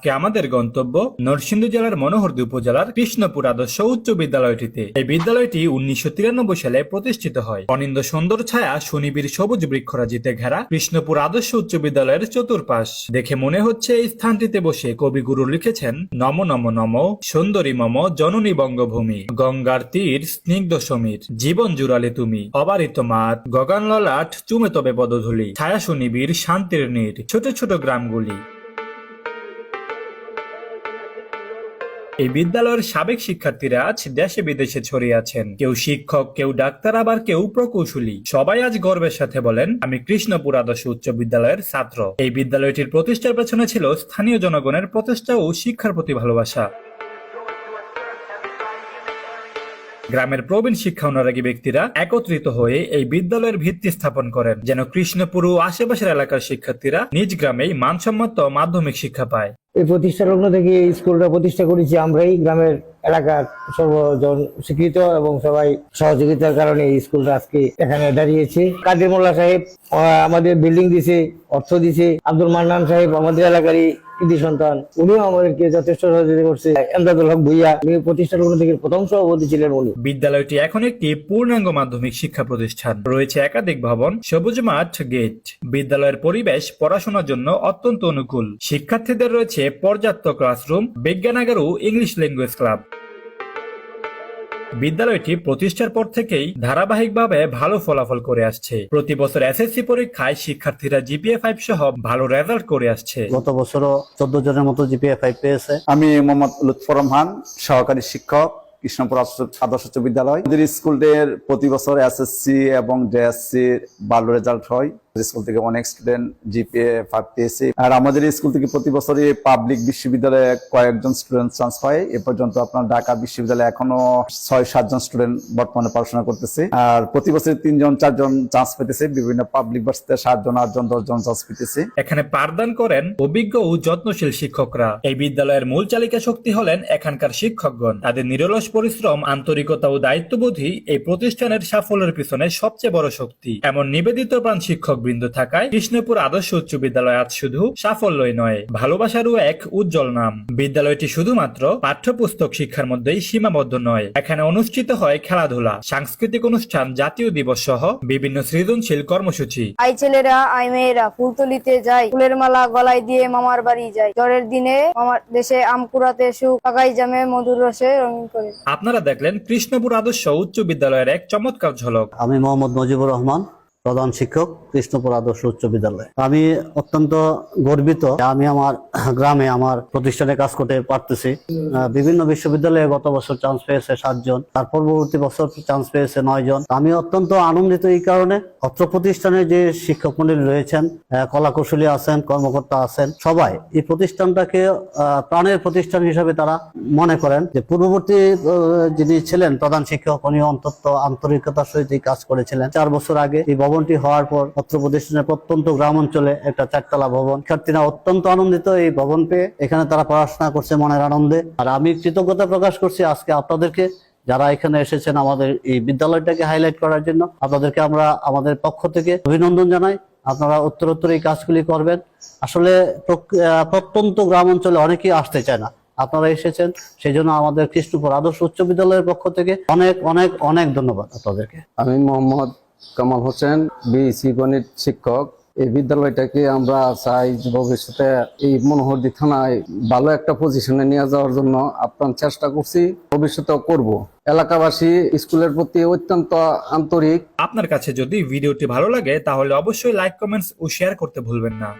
আজকে আমাদের গন্তব্য নরসিংদী জেলার মনোহরদী উপজেলার কৃষ্ণপুর আদর্শ উচ্চ বিদ্যালয়টিতে। এই বিদ্যালয়টি উনিশশো তিরানব্বই সালে প্রতিষ্ঠিত হয়। অনিন্দ সুন্দর ছায়া শনিবীর সবুজ বৃক্ষরাজিতে ঘেরা কৃষ্ণপুর আদর্শ উচ্চ বিদ্যালয়ের চতুর্পাশ। দেখে মনে হচ্ছে এই স্থানটিতে বসে কবিগুরু লিখেছেন, নম নম নম, সুন্দরী মম, জননী বঙ্গভূমি, গঙ্গার তীর স্নিগ্ধ সমীর, জীবন জুড়ালে তুমি, অবারিত মাত গগন ললাট চুমে তবে পদধূলি, ছায়া সুনিবির শান্তির নীর, ছোট ছোট গ্রামগুলি। এই বিদ্যালয়ের সাবেক শিক্ষার্থীরা আজ দেশে বিদেশে ছড়িয়ে আছেন। কেউ শিক্ষক, কেউ ডাক্তার, আবার কেউ প্রকৌশলী। সবাই আজ গর্বের সাথে বলেন, আমি কৃষ্ণপুর আদর্শ উচ্চ বিদ্যালয়ের ছাত্র। এই বিদ্যালয়টির প্রতিষ্ঠার পেছনে ছিল স্থানীয় জনগণের প্রচেষ্টা ও শিক্ষার প্রতি ভালোবাসা। গ্রামের প্রবীণ শিক্ষা অনুরাগী ব্যক্তিরা একত্রিত হয়ে এই বিদ্যালয়ের ভিত্তি স্থাপন করেন, যেন কৃষ্ণপুর ও আশেপাশের এলাকার শিক্ষার্থীরা নিজ গ্রামেই মানসম্মত মাধ্যমিক শিক্ষা পায়। এই প্রতিষ্ঠা লগ্ন থেকে এই স্কুলটা প্রতিষ্ঠা করেছি আমরাই। গ্রামের এলাকার সর্বজন স্বীকৃত এবং সবাই সহযোগিতার কারণে এই স্কুলটা আজকে এখানে দাঁড়িয়েছে। কাদের মোল্লা সাহেব আমাদের বিল্ডিং দিছে, অর্থ দিছে। আব্দুল মান্নান সাহেব, আমাদের এলাকারই কৃতি সন্তান। উনিও আমাদেরকে যথেষ্ট সহযোগিতা করছে। এমদাদুল হক ভুইয়া, উনি প্রতিষ্ঠা লগ্ন থেকে প্রথম সভাপতি ছিলেন উনি। বিদ্যালয়টি এখন একটি পূর্ণাঙ্গ মাধ্যমিক শিক্ষা প্রতিষ্ঠান। রয়েছে একাধিক ভবন, সবুজ মাঠ, গেট। বিদ্যালয়ের পরিবেশ পড়াশোনার জন্য অত্যন্ত অনুকূল। শিক্ষার্থীদের রয়েছে পর্যাপ্ত ক্লাসরুম বিজ্ঞানাগার ও ইংলিশ ল্যাঙ্গুয়েজ ক্লাব। বিদ্যালয়টি প্রতিষ্ঠার পর থেকেই ধারাবাহিকভাবে ভালো ফলাফল করে আসছে। প্রতি বছর এসএসসি পরীক্ষায় শিক্ষার্থীরা জিপিএ ফাইভ সহ ভালো রেজাল্ট করে আসছে। গত বছরও চোদ্দ জনের মতো জিপিএ ফাইভ পেয়েছে। আমি মোহাম্মদ লুৎফর রহমান সহকারী শিক্ষক, কৃষ্ণপুর আদর্শ উচ্চ বিদ্যালয়। আমাদের স্কুলের প্রতি বছর এসএসসি এবং জেএসসি ভালো রেজাল্ট হয়। স্কুল থেকে অনেক স্টুডেন্ট জিপিএ ফাইভ পেয়েছে। আর আমাদের স্কুল থেকে প্রতি বছরই পাবলিক বিশ্ববিদ্যালয়ে কয়েকজন স্টুডেন্ট চান্স পায় এ পর্যন্ত আপনার ঢাকা বিশ্ববিদ্যালয়ে এখনও ছয় সাতজন স্টুডেন্ট বর্তমানে পড়াশোনা করতেছে। আর প্রতি বছর তিনজন, চারজন চান্স পেতেছে। বিভিন্ন পাবলিক ভার্সিটিতে সাতজন, আটজন, দশজন চান্স পেতেছে। এখানে পাঠদান করেন অভিজ্ঞ ও যত্নশীল শিক্ষকরা। এই বিদ্যালয়ের মূল চালিকা শক্তি হলেন এখানকার শিক্ষকগণ। তাদের নিরলস পরিশ্রম, আন্তরিকতা ও দায়িত্ববোধই এই প্রতিষ্ঠানের সাফল্যের পিছনে সবচেয়ে বড় শক্তি। এমন নিবেদিত প্রাণ শিক্ষক বৃন্দ থাকায় কৃষ্ণপুর আদর্শ উচ্চ বিদ্যালয় আজ শুধু সাফল্যই নয় ভালোবাসারও এক উজ্জ্বল নাম। বিদ্যালয়টি শুধুমাত্র পাঠ্যপুস্তক শিক্ষার মধ্যেই সীমাবদ্ধ নয় এখানে অনুষ্ঠিত হয় খেলাধুলা সাংস্কৃতিক অনুষ্ঠান জাতীয় দিবস সহ বিভিন্ন সৃজনশীল কর্মসূচি। আই ছেলেরা আই মেয়েরা ফুল তুলিতে যায় ফুলের মালা গলায় দিয়ে মামার বাড়ি যায় জ্বরের দিনে মামার দেশে আম কুড়াতে সুখ পাকাই জামে মধুর রসে রঙিন করে। আপনারা দেখলেন কৃষ্ণপুর আদর্শ উচ্চ বিদ্যালয়ের এক চমৎকার ঝলক। আমি মোহাম্মদ মুজিবুর রহমান প্রধান শিক্ষক কৃষ্ণপুর আদর্শ উচ্চ বিদ্যালয়। আমি অত্যন্ত গর্বিত আমি আমার গ্রামে আমার প্রতিষ্ঠানে কাজ করতে পারতেছি। বিভিন্ন বিশ্ববিদ্যালয়ে গত বছর চান্স পেয়েছে সাতজন তার পরবর্তী বছর চান্স পেয়েছে নয় জন। আমি অত্যন্ত আনন্দিত এই কারণে অত্র প্রতিষ্ঠানে যে শিক্ষক মন্ডলী রয়েছেন আহ, কলাকুশলী আছেন কর্মকর্তা আছেন সবাই এই প্রতিষ্ঠানটাকে প্রাণের প্রতিষ্ঠান হিসাবে তারা মনে করেন যে পূর্ববর্তী যিনি ছিলেন প্রধান শিক্ষক উনি অন্তত আন্তরিকতার সহিত কাজ করেছিলেন। চার বছর আগে এই ভবনটি হওয়ার পর অত্র প্রতিষ্ঠানের প্রত্যন্ত গ্রাম অঞ্চলে একটা চারতলা ভবন। শিক্ষার্থীরা অত্যন্ত আনন্দিত এই ভবন পেয়ে। এখানে তারা পড়াশোনা করছে মনের আনন্দে। আর আমি কৃতজ্ঞতা প্রকাশ করছি আজকে আপনাদেরকে। যারা এখানে এসেছেন আমাদের এই বিদ্যালয়টাকে হাইলাইট করার জন্য, আপনাদেরকে আমরা আমাদের পক্ষ থেকে অভিনন্দন জানাই। আপনারা উত্তরোত্তর এই কাজগুলি করবেন। আসলে প্রত্যন্ত গ্রাম অঞ্চলে অনেকেই আসতে চায় না। আপনারা এসেছেন সেই জন্য আমাদের কৃষ্ণপুর আদর্শ উচ্চ বিদ্যালয়ের পক্ষ থেকে অনেক অনেক অনেক ধন্যবাদ আপনাদেরকে। আমি মোহাম্মদ কামাল হোসেন বিএসি গণিত শিক্ষক। এই বিদ্যালয়টাকে আমরা চাই ভবিষ্যতে এই মনোহরদি থানায় ভালো একটা পজিশনে নিয়ে যাওয়ার জন্য আপ্রাণ চেষ্টা করছি ভবিষ্যতে করব। এলাকাবাসী, স্কুলের প্রতি অত্যন্ত আন্তরিক। আপনার কাছে যদি ভিডিওটি ভালো লাগে, তাহলে অবশ্যই লাইক কমেন্টস ও শেয়ার করতে ভুলবেন না।